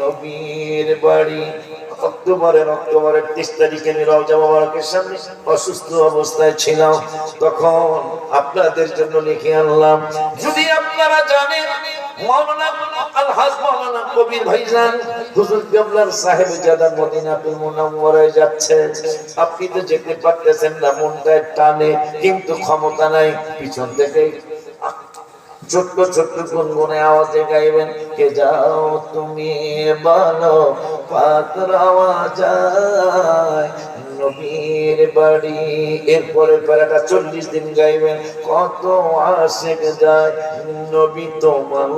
নবীর বাড়ি। অক্টোবরের অক্টোবরের তারিখে আমি অসুস্থ অবস্থায় ছিলাম। তখন আপনাদের জন্য লিখে আনলাম, যদি আপনারা জানেন আপনি তো যেতে পারতেছেন না মনটা টানে, কিন্তু ক্ষমতা নাই, পিছন থেকে ছোট্ট ছোট্ট গুনগুনে আওয়াজে গাইবেন, কে যাও তুমি বলো পাতরাওয়া যায় নবীর বাড়ি। এরপরে প্যারাটা চল্লিশ দিন গাইবেন, কত আশেক যায়, নবী তোমার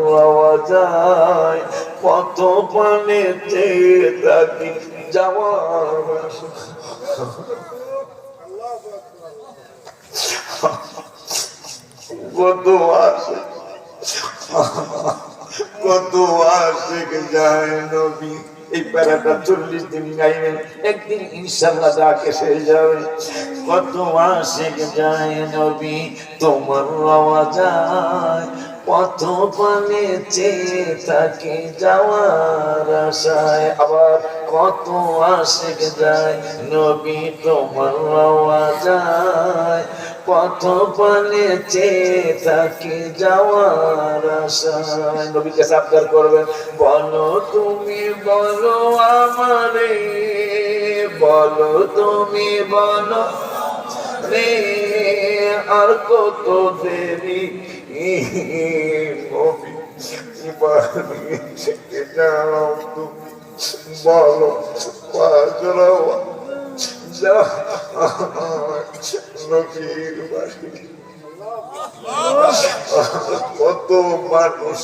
যায় কত পানে থাকি যাওয়ার কত আসে কত আশেক যায় নবী, এই প্যারাটা চল্লিশ দিন গাইবেন একদিন ইনশাল্লাহ ডাকে সে যাবে। কত আশেক যায় নবী, তোমার রওয়া যায় পথ পানে চেয়ে থাকে যাওয়ার আশায়। আবার কত আশেক যায় নবী, তোমার রওয়া যায় পথ পানে চেয়ে থাকে যাওয়ার আশায় নবীকে সাবধান করবেন, বলো তুমি, বলো আমারে, বলো তুমি, বলো রে আর কত দেরি যাও তুমি, বলো পাজরাও যা কত মানুষ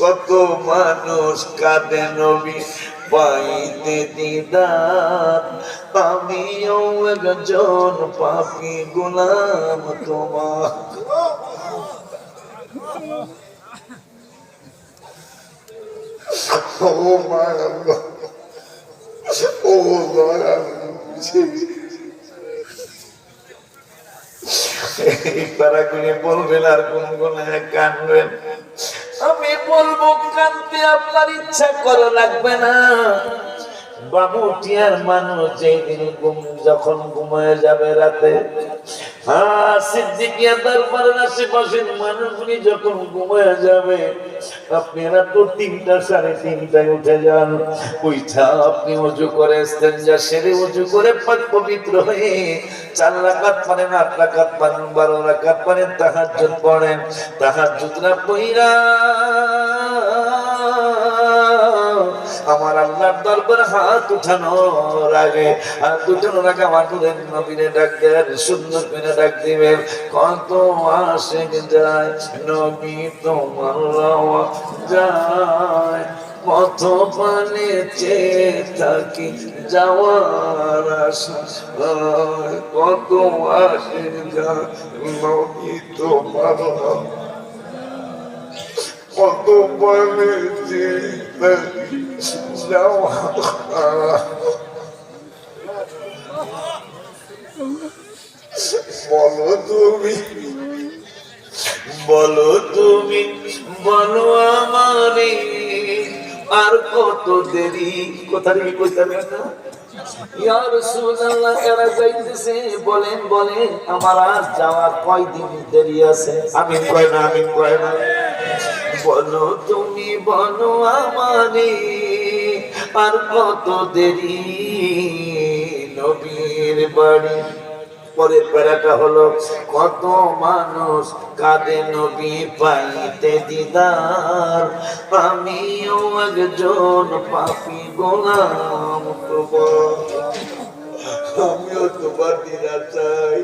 কত মানুষ কাঁদে নবী, পাইতে দিদার। আমিও একজন পাপি গোলাম তোমার। ও মায়া ও দয়া বলবেন, আর কোন কোন কানবেন? আমি বলব কানতে আপনার ইচ্ছা করো লাগবে না। বাবু টিয়ার মানুষ যেই দিন ঘুম, যখন ঘুমায় যাবে রাতে। হ্যাঁ আপনারা তো তিনটা, সাড়ে তিনটায় উঠে যান। ওইটা আপনি উজু করে সেরে করে পবিত্র হয়ে চার রাকাত পারেন আট রাকাত পারেন বারো রাকাত পারেন তাহাজ্জুদ পড়েন তাহাজ্জুদরা পইরা আমার আল্লাহর দরবার হাত উঠানোর আগে, হাত উঠানোর আগে আমার নূরের নবীরে ডাক দেন, সুন্দর করে ডাক দিবেন কত আসে যায়, নবী তোমার যায়। পথ পানে চেয়ে থাকি যাওয়ার আশা। কত আসে যায় নবী তোমার কত পানে চেয়ে থাকি যাওয়ার বলো তুমি বলো তুমি, বলো আর কত দেরি? কোথায় কইতে না? বলেন বলেন, আমার আর যাওয়ার কয়দিন দেরি আছে? আমি কয় না আমি কয় না। বলো তুমি, বলো আমারে, আর কত দেরি? নবীর বাড়ি পরের প্যারাটা হলো, কত মানুষ কাঁদে নবী পাইতে দিদার। আমিও একজন পাপি গোলাম তোমার আমিও তোমার দিদার চাই।